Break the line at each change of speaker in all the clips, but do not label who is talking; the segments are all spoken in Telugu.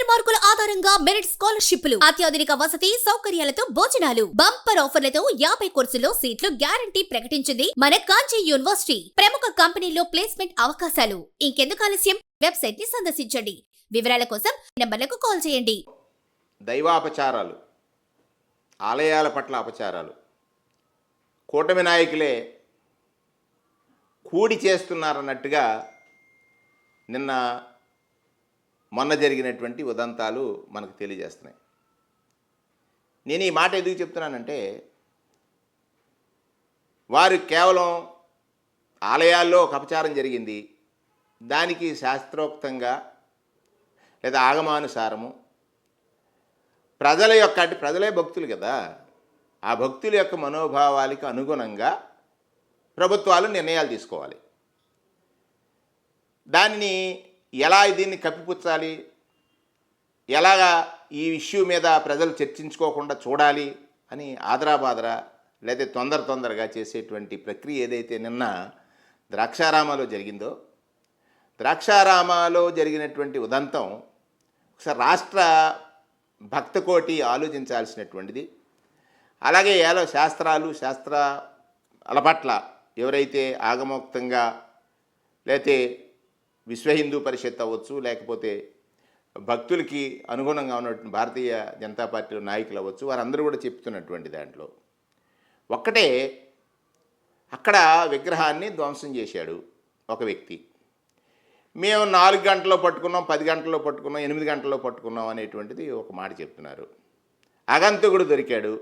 ఇంటర్ మార్కుల ఆధారంగా మెరిట్ స్కాలర్షిప్లు అత్యాధునిక వసతి సౌకర్యాలతో భోజనాలు బంపర్ ఆఫర్లతో యాభై కోర్సుల్లో సీట్లు గ్యారంటీ ప్రకటించింది మన కాంచీ యూనివర్సిటీ. ప్రముఖ కంపెనీలో ప్లేస్మెంట్ అవకాశాలు. ఇంకెందుకు ఆలస్యం? వెబ్సైట్ని సందర్శించండి. వివరాల కోసం నెంబర్లకు కాల్ చేయండి.
దైవాపచారాలు ఆలయాల పట్ల అపచారాలు. కూటమి నాయకులే కూడి చేస్తున్నారన్నట్టుగా నిన్న మొన్న జరిగినటువంటి ఉదంతాలు మనకు తెలియజేస్తున్నాయి. నేను ఈ మాట ఎందుకు చెప్తున్నానంటే వారు కేవలం ఆలయాల్లో ఒక అపచారం జరిగింది దానికి శాస్త్రోక్తంగా లేదా ఆగమానుసారము ప్రజల యొక్క అంటే ప్రజలే భక్తులు కదా ఆ భక్తుల యొక్క మనోభావాలకు అనుగుణంగా ప్రభుత్వాలు నిర్ణయాలు తీసుకోవాలి. దానిని ఎలా దీన్ని కప్పిపుచ్చాలి? ఎలాగా ఈ ఇష్యూ మీద ప్రజలు చర్చించుకోకుండా చూడాలి అని ఆదరాబాదరా లేదా తొందర తొందరగా చేసేటువంటి ప్రక్రియ ఏదైతే నిన్న ద్రాక్షారామాలో జరిగిందో ద్రాక్షారామాలో జరిగినటువంటి ఉదంతం ఒకసారి రాష్ట్ర భక్తకోటి ఆలోచించాల్సినటువంటిది. అలాగే ఏలో శాస్త్రాలు శాస్త్ర అలపట్ల ఎవరైతే ఆగమోక్తంగా లేతే విశ్వ హిందూ పరిషత్ అవ్వచ్చు లేకపోతే భక్తులకి అనుగుణంగా ఉన్నటువంటి భారతీయ జనతా పార్టీ నాయకులు అవ్వచ్చు వారందరూ కూడా చెప్తున్నటువంటి దాంట్లో. ఒక్కటే అక్కడ విగ్రహాన్ని ధ్వంసం చేశాడు ఒక వ్యక్తి. మేము నాలుగు గంటల్లో పట్టుకున్నాం పది గంటల్లో పట్టుకున్నాం ఎనిమిది గంటల్లో పట్టుకున్నాం అనేటువంటిది ఒక మాట చెప్తున్నారు. అగంతకుడు దొరికాడు.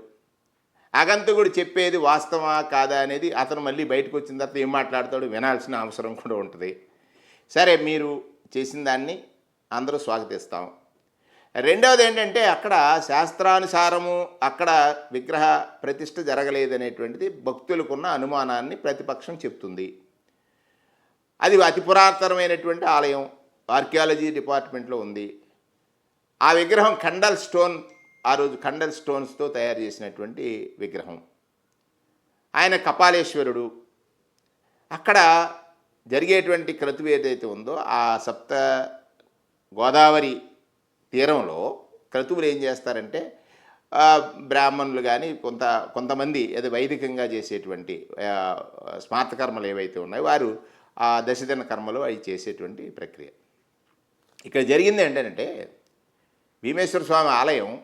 అగంతకుడు చెప్పేది వాస్తవా కాదా అనేది అతను మళ్ళీ బయటకు వచ్చిన తర్వాత ఏం మాట్లాడతాడు వినాల్సిన అవసరం కూడా ఉంటుంది. సరే మీరు చేసిన దాన్ని అందరూ స్వాగతిస్తాం. రెండవది ఏంటంటే అక్కడ శాస్త్రానుసారము అక్కడ విగ్రహ ప్రతిష్ట జరగలేదనేటువంటిది భక్తులకున్న అనుమానాన్ని ప్రతిపక్షం చెప్తుంది. అది అతి పురాతనమైనటువంటి ఆలయం ఆర్కియాలజీ డిపార్ట్మెంట్లో ఉంది. ఆ విగ్రహం ఖండల్ స్టోన్ ఆ రోజు ఖండల్ స్టోన్స్తో తయారు చేసినటువంటి విగ్రహం. ఆయన కపాలేశ్వరుడు. అక్కడ జరిగేటువంటి క్రతువు ఏదైతే ఉందో ఆ సప్త గోదావరి తీరంలో క్రతువులు ఏం చేస్తారంటే బ్రాహ్మణులు కానీ కొంత కొంతమంది అది వైదికంగా చేసేటువంటి స్మార్త కర్మలు ఏవైతే ఉన్నాయో వారు ఆ దశదిన కర్మలు అవి చేసేటువంటి ప్రక్రియ. ఇక్కడ జరిగింది ఏంటంటే భీమేశ్వర స్వామి ఆలయం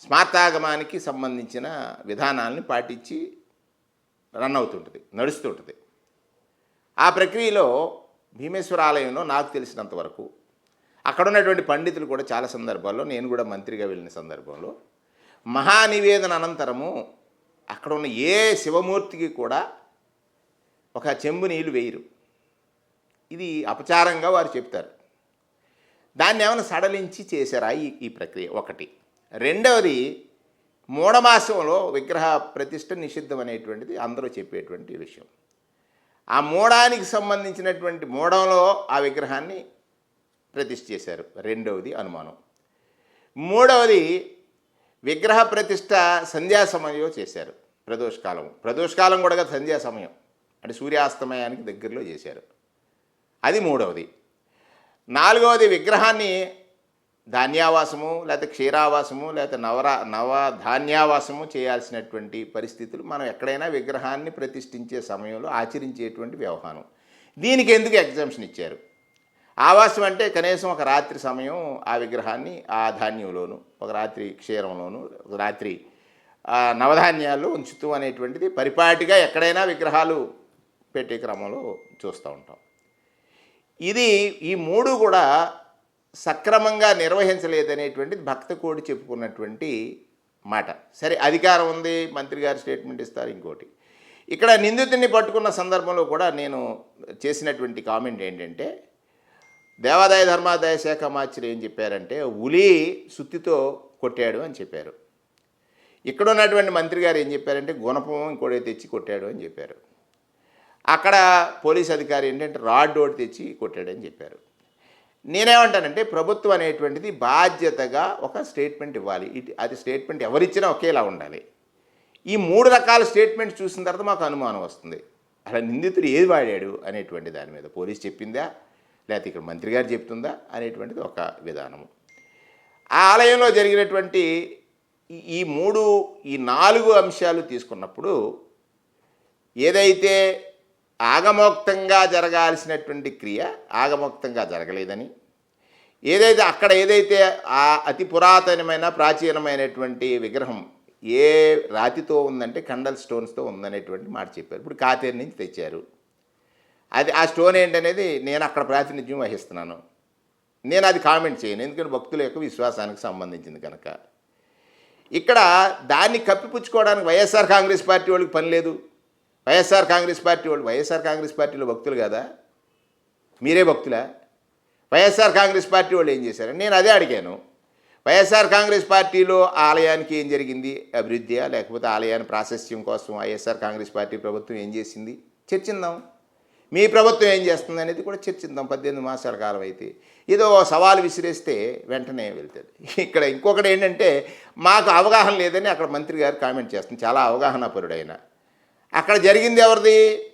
స్మార్తాగమానికి సంబంధించిన విధానాలని పాటించి రన్ అవుతుంటుంది నడుస్తుంటుంది. ఆ ప్రక్రియలో భీమేశ్వర ఆలయంలో నాకు తెలిసినంత వరకు అక్కడ ఉన్నటువంటి పండితులు కూడా చాలా సందర్భాల్లో నేను కూడా మంత్రిగా వెళ్ళిన సందర్భంలో మహానివేదన అనంతరము అక్కడ ఉన్న ఏ శివమూర్తికి కూడా ఒక చెంబు నీళ్ళు వేయరు. ఇది అపచారంగా వారు చెప్తారు. దాన్ని ఏమైనా సడలించి చేశారా ఈ ఈ ప్రక్రియ? ఒకటి. రెండవది మూఢమాసంలో విగ్రహ ప్రతిష్ట నిషిద్ధం అనేటువంటిది అందరూ చెప్పేటువంటి విషయం. ఆ మూడానికి సంబంధించినటువంటి మూడంలో ఆ విగ్రహాన్ని ప్రతిష్ఠ చేశారు. రెండవది అనుమానం. మూడవది విగ్రహ ప్రతిష్ట సంధ్యా సమయంలో చేశారు. ప్రదోషకాలం ప్రదోషకాలం కూడా సంధ్యా సమయం. అంటే సూర్యాస్తమయానికి దగ్గరలో చేశారు. అది మూడవది. నాలుగవది విగ్రహాన్ని ధాన్యావాసము లేకపోతే క్షీరావాసము లేకపోతే నవరా నవ ధాన్యావాసము చేయాల్సినటువంటి పరిస్థితులు మనం ఎక్కడైనా విగ్రహాన్ని ప్రతిష్ఠించే సమయంలో ఆచరించేటువంటి వ్యవహారం. దీనికి ఎందుకు ఎగ్జామ్షన్ ఇచ్చారు? ఆవాసం అంటే కనీసం ఒక రాత్రి సమయం ఆ విగ్రహాన్ని ఆ ధాన్యంలోను ఒక రాత్రి క్షీరంలోను ఒక రాత్రి ఆ నవధాన్యాలు ఉంచుతూ అనేటువంటిది పరిపాటిగా ఎక్కడైనా విగ్రహాలు పెట్టే క్రమంలో చూస్తూ ఉంటాం. ఇది ఈ మూడు కూడా సక్రమంగా నిర్వహించలేదనేటువంటిది భక్త కోడి చెప్పుకున్నటువంటి మాట. సరే అధికారం ఉంది మంత్రి గారు స్టేట్మెంట్ ఇస్తారు ఇంకోటి. ఇక్కడ నిందితుడిని పట్టుకున్న సందర్భంలో కూడా నేను చేసినటువంటి కామెంట్ ఏంటంటే దేవాదాయ ధర్మాదాయ శాఖ మార్చులు ఏం చెప్పారంటే ఉలి సుత్తితో కొట్టాడు అని చెప్పారు. ఇక్కడ ఉన్నటువంటి మంత్రి గారు ఏం చెప్పారంటే గుణపం ఇంకోటి తెచ్చి కొట్టాడు అని చెప్పారు. అక్కడ పోలీస్ అధికారి ఏంటంటే రాడ్ ఒకటి తెచ్చి కొట్టాడని చెప్పారు. నేనేమంటానంటే ప్రభుత్వం అనేటువంటిది బాధ్యతగా ఒక స్టేట్మెంట్ ఇవ్వాలి. ఇటు అది స్టేట్మెంట్ ఎవరిచ్చినా ఒకేలా ఉండాలి. ఈ మూడు రకాల స్టేట్మెంట్స్ చూసిన తర్వాత మాకు అనుమానం వస్తుంది. అలా నిందితుడు ఏది వాడాడు అనేటువంటి దాని మీద పోలీస్ చెప్పిందా? లేకపోతే ఇక్కడ మంత్రి గారు చెప్తుందా? అనేటువంటిది ఒక విధానము. ఆ ఆలయంలో జరిగినటువంటి ఈ- ఈ మూడు ఈ నాలుగు అంశాలు తీసుకున్నప్పుడు ఏదైతే ఆగమోక్తంగా జరగాల్సినటువంటి క్రియ ఆగమోక్తంగా జరగలేదని. ఏదైతే అక్కడ ఏదైతే ఆ అతి పురాతనమైన ప్రాచీనమైనటువంటి విగ్రహం ఏ రాతితో ఉందంటే కండల్ స్టోన్స్తో ఉందనేటువంటి మాట చెప్పారు. ఇప్పుడు కాతేరు నుంచి తెచ్చారు. అది ఆ స్టోన్ ఏంటనేది నేను అక్కడ ప్రాతినిధ్యం వహిస్తున్నాను. నేను అది కామెంట్ చేయను. ఎందుకంటే భక్తుల యొక్క విశ్వాసానికి సంబంధించింది కనుక. ఇక్కడ దాన్ని కప్పిపుచ్చుకోవడానికి వైఎస్ఆర్ కాంగ్రెస్ పార్టీ వాళ్ళకి పని లేదు. వైఎస్ఆర్ కాంగ్రెస్ పార్టీ వాళ్ళు వైఎస్ఆర్ కాంగ్రెస్ పార్టీలో భక్తులు కదా? మీరే భక్తులా? వైఎస్ఆర్ కాంగ్రెస్ పార్టీ వాళ్ళు ఏం చేశారు? నేను అదే అడిగాను. వైఎస్ఆర్ కాంగ్రెస్ పార్టీలో ఆలయానికి ఏం జరిగింది? అభివృద్ధియా? లేకపోతే ఆలయాన్ని ప్రాశస్యం కోసం వైఎస్ఆర్ కాంగ్రెస్ పార్టీ ప్రభుత్వం ఏం చేసింది? చర్చిందాం. మీ ప్రభుత్వం ఏం చేస్తుంది అనేది కూడా చర్చిద్దాం పద్దెనిమిది మాసాల కాలం అయితే. ఏదో సవాలు విసిరేస్తే వెంటనే వెళ్తుంది. ఇక్కడ ఇంకొకటి ఏంటంటే మాకు అవగాహన లేదని అక్కడ మంత్రి గారు కామెంట్ చేస్తుంది చాలా అవగాహన పరుడైన అక్కడ జరిగింది ఎవరిది?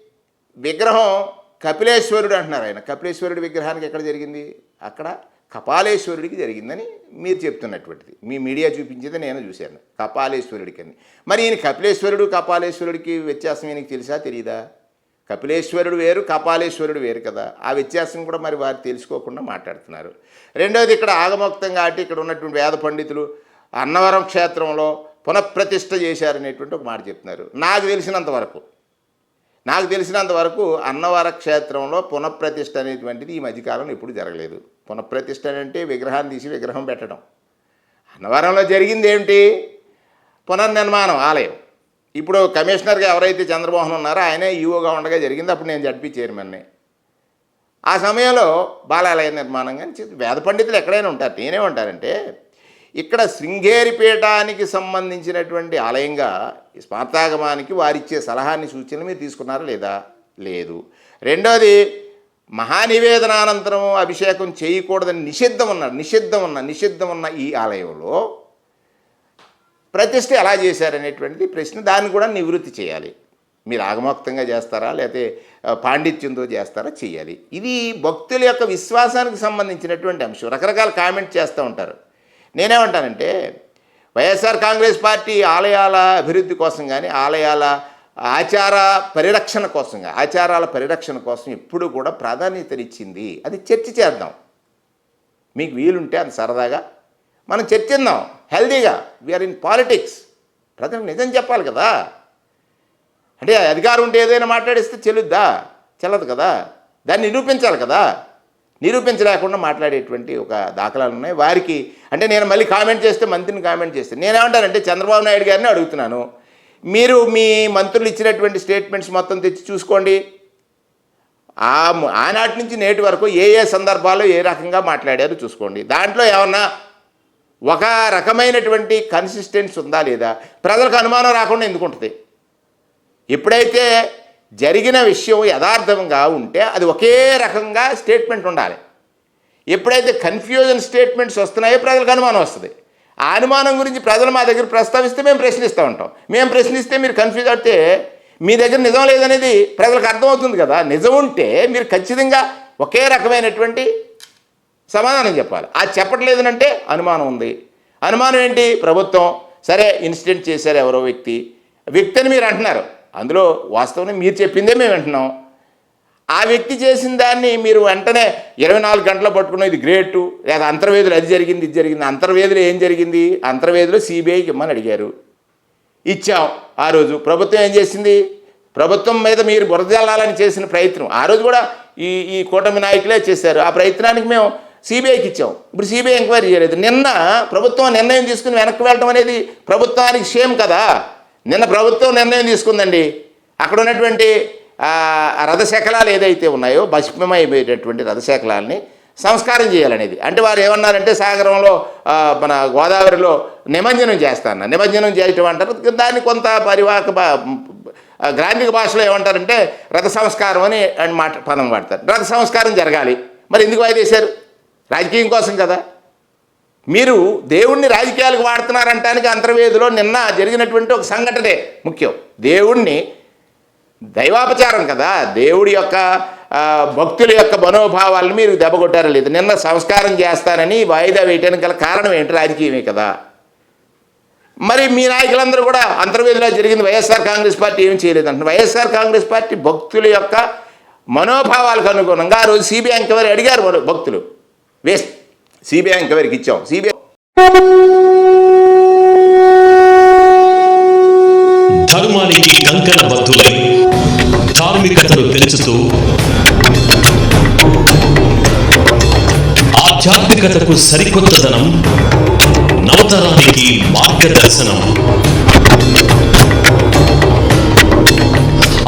విగ్రహం కపిలేశ్వరుడు అంటున్నారు ఆయన. కపిలేశ్వరుడి విగ్రహానికి ఎక్కడ జరిగింది? అక్కడ కపాలేశ్వరుడికి జరిగిందని మీరు చెప్తున్నటువంటిది. మీ మీడియా చూపించేది నేను చూశాను. కపాలేశ్వరుడికి అని. మరి ఈయన కపిలేశ్వరుడు కపాలేశ్వరుడికి వ్యత్యాసం ఈయనకి తెలుసా తెలియదా కపిలేశ్వరుడు వేరు కపాలేశ్వరుడు వేరు కదా. ఆ వ్యత్యాసం కూడా మరి వారు తెలుసుకోకుండా మాట్లాడుతున్నారు. రెండవది ఇక్కడ ఆగమోక్తం కాబట్టి ఇక్కడ ఉన్నటువంటి వేద పండితులు అన్నవరం క్షేత్రంలో పునఃప్రతిష్ట చేశారనేటువంటి ఒక మాట చెప్తున్నారు. నాకు తెలిసినంత వరకు నాకు తెలిసినంత వరకు అన్నవర క్షేత్రంలో పునఃప్రతిష్ట అనేటువంటిది ఈ మధ్యకాలంలో ఎప్పుడు జరగలేదు. పునఃప్రతిష్ట అంటే విగ్రహాన్ని తీసి విగ్రహం పెట్టడం. అన్నవరంలో జరిగింది ఏమిటి? పునర్నిర్మాణం ఆలయం. ఇప్పుడు కమిషనర్గా ఎవరైతే చంద్రమోహన్ ఉన్నారో ఆయనే ఈవోగా ఉండగా జరిగింది. అప్పుడు నేను జడ్పీ చైర్మన్ని. ఆ సమయంలో బాలాలయ నిర్మాణం కానీ వేద పండితులు ఎక్కడైనా ఉంటారు. నేనే ఉంటారంటే ఇక్కడ శృంగేరి పీఠానికి సంబంధించినటువంటి ఆలయంగా ఈ స్మార్తాగమానికి వారిచ్చే సలహాన్ని సూచనలు మీరు తీసుకున్నారా లేదా? లేదు. రెండోది మహానివేదనానంతరం అభిషేకం చేయకూడదని నిషిద్ధం ఉన్నారు నిషిద్ధం ఉన్న నిషిద్ధం ఉన్న ఈ ఆలయంలో ప్రతిష్ట ఎలా చేశారనేటువంటి ప్రశ్న. దాన్ని కూడా నివృత్తి చేయాలి. మీరు ఆగమోక్తంగా చేస్తారా? లేకపోతే పాండిత్యంతో చేస్తారా? చేయాలి. ఇది భక్తుల యొక్క విశ్వాసానికి సంబంధించినటువంటి అంశం. రకరకాల కామెంట్ చేస్తూ ఉంటారు. నేనేమంటానంటే వైఎస్ఆర్ కాంగ్రెస్ పార్టీ ఆలయాల అభివృద్ధి కోసం కానీ ఆలయాల ఆచార పరిరక్షణ కోసం ఆచారాల పరిరక్షణ కోసం ఎప్పుడు కూడా ప్రాధాన్యతనిచ్చింది. అది చర్చ చేద్దాం. మీకు వీలుంటే అది సరదాగా. మనం చర్చిద్దాం. హెల్దీగా. వీఆర్ ఇన్ పాలిటిక్స్ ప్రజలకు నిజం చెప్పాలి కదా. అంటే అధికారం ఉంటే ఏదైనా మాట్లాడిస్తే చెల్లుద్దా? చెల్లదు కదా. దాన్ని నిరూపించాలి కదా. నిరూపించలేకుండా మాట్లాడేటువంటి ఒక దాఖలాలు ఉన్నాయి వారికి అంటే నేను మళ్ళీ కామెంట్ చేస్తే మంత్రిని కామెంట్ చేస్తే. నేనేమంటానంటే చంద్రబాబు నాయుడు గారిని అడుగుతున్నాను. మీరు మీ మంత్రులు ఇచ్చినటువంటి స్టేట్మెంట్స్ మొత్తం తెచ్చి చూసుకోండి. ఆ ఆనాటి నుంచి నేటి వరకు ఏ ఏ సందర్భాల్లో ఏ రకంగా మాట్లాడారో చూసుకోండి. దాంట్లో ఏమన్నా ఒక రకమైనటువంటి కన్సిస్టెన్స్ ఉందా లేదా? ప్రజలకు అనుమానం రాకుండా ఎందుకు ఉంటుంది? ఎప్పుడైతే జరిగిన విషయం యథార్థంగా ఉంటే అది ఒకే రకంగా స్టేట్మెంట్ ఉండాలి. ఎప్పుడైతే కన్ఫ్యూజన్ స్టేట్మెంట్స్ వస్తున్నాయో ప్రజలకు అనుమానం వస్తుంది. ఆ అనుమానం గురించి ప్రజలు మా దగ్గర ప్రస్తావిస్తే మేము ప్రశ్నిస్తూ ఉంటాం. మేము ప్రశ్నిస్తే మీరు కన్ఫ్యూజ్ అయితే మీ దగ్గర నిజం లేదనేది ప్రజలకు అర్థమవుతుంది కదా. నిజం ఉంటే మీరు ఖచ్చితంగా ఒకే రకమైనటువంటి సమాధానం చెప్పాలి. అది చెప్పట్లేదనంటే అనుమానం ఉంది. అనుమానం ఏంటి? ప్రభుత్వం సరే ఇన్సిడెంట్ చేశారు ఎవరో వ్యక్తి. వ్యక్తి అని మీరు అంటున్నారు. అందులో వాస్తవం మీరు చెప్పిందే మేము వింటున్నాం ఆ వ్యక్తి చేసిన దాన్ని మీరు వెంటనే ఇరవై నాలుగు గంటలు పట్టుకున్న ఇది గ్రేటు. లేదా అంతర్వేదులు అది జరిగింది ఇది జరిగింది అంతర్వేదులు ఏం జరిగింది? అంతర్వేదులు సిబిఐకి ఇమ్మని అడిగారు. ఇచ్చాం ఆ రోజు. ప్రభుత్వం ఏం చేసింది? ప్రభుత్వం మీద మీరు బురదల్లాలని చేసిన ప్రయత్నం. ఆ రోజు కూడా ఈ ఈ కూటమి నాయకులే చేశారు. ఆ ప్రయత్నానికి మేము సిబిఐకి ఇచ్చాం. ఇప్పుడు సిబిఐ ఎంక్వైరీ చేయలేదు. నిన్న ప్రభుత్వం నిర్ణయం తీసుకుని వెనక్కి వెళ్ళడం అనేది ప్రభుత్వానికి షేమ్ కదా. నిన్న ప్రభుత్వం నిర్ణయం తీసుకుందండి. అక్కడ ఉన్నటువంటి రథశకలాలు ఏదైతే ఉన్నాయో భస్మమైపోయేటటువంటి రథశకలాల్ని సంస్కారం చేయాలనేది. అంటే వారు ఏమన్నారంటే సాగరంలో మన గోదావరిలో నిమజ్జనం చేస్తాను నిమజ్జనం చేయటం అంటారు. దాన్ని కొంత పరివాహక గ్రాంధిక భాషలో ఏమంటారంటే రథ సంస్కారం అని అని మాట పదం వాడతారు. రథ సంస్కారం జరగాలి. మరి ఎందుకు వాయిదేశారు రాజకీయం కోసం కదా. మీరు దేవుణ్ణి రాజకీయాలకు వాడుతున్నారంటానికి అంతర్వేదిలో నిన్న జరిగినటువంటి ఒక సంఘటనే ముఖ్యం. దేవుణ్ణి దైవాపచారం కదా. దేవుడి యొక్క భక్తుల యొక్క మనోభావాలను మీరు దెబ్బకొట్టారా లేదు నిన్న సంస్కారం చేస్తానని వాయిదా వేయడానికి గల కారణం ఏంటి? రాజకీయమే కదా. మరి మీ నాయకులందరూ కూడా అంతర్వేదిలో జరిగింది వైఎస్ఆర్ కాంగ్రెస్ పార్టీ ఏం చేయలేదంట వైఎస్ఆర్ కాంగ్రెస్ పార్టీ భక్తుల యొక్క మనోభావాలకు అనుగుణంగా ఆ రోజు సిబిఐ ఎంక్వైరీ అడిగారు భక్తులు. వేస్ట్. సిబిఐ ఎంక్వైరీకి ఇచ్చాం. సిబిఐ
ధార్మికతను ఆధ్యాత్మికతకు సరికొత్తదనం నవతరానికి మార్గదర్శనం.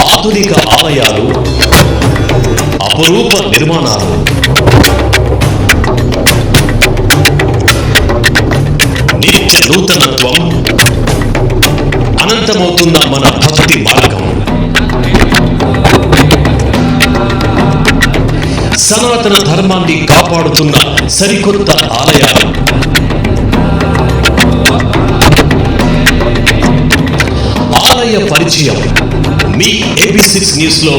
ఆధునిక ఆలయాలు అపురూప నిర్మాణాలు. నిత్య నూతనత్వం అనంతమవుతున్న మన భక్తి మార్గం. సనాతన ధర్మాన్ని కాపాడుతున్న సరికొత్త ఆలయాలు. ఆలయ పరిచయం మీ ఏబీ సిక్స్ న్యూస్లో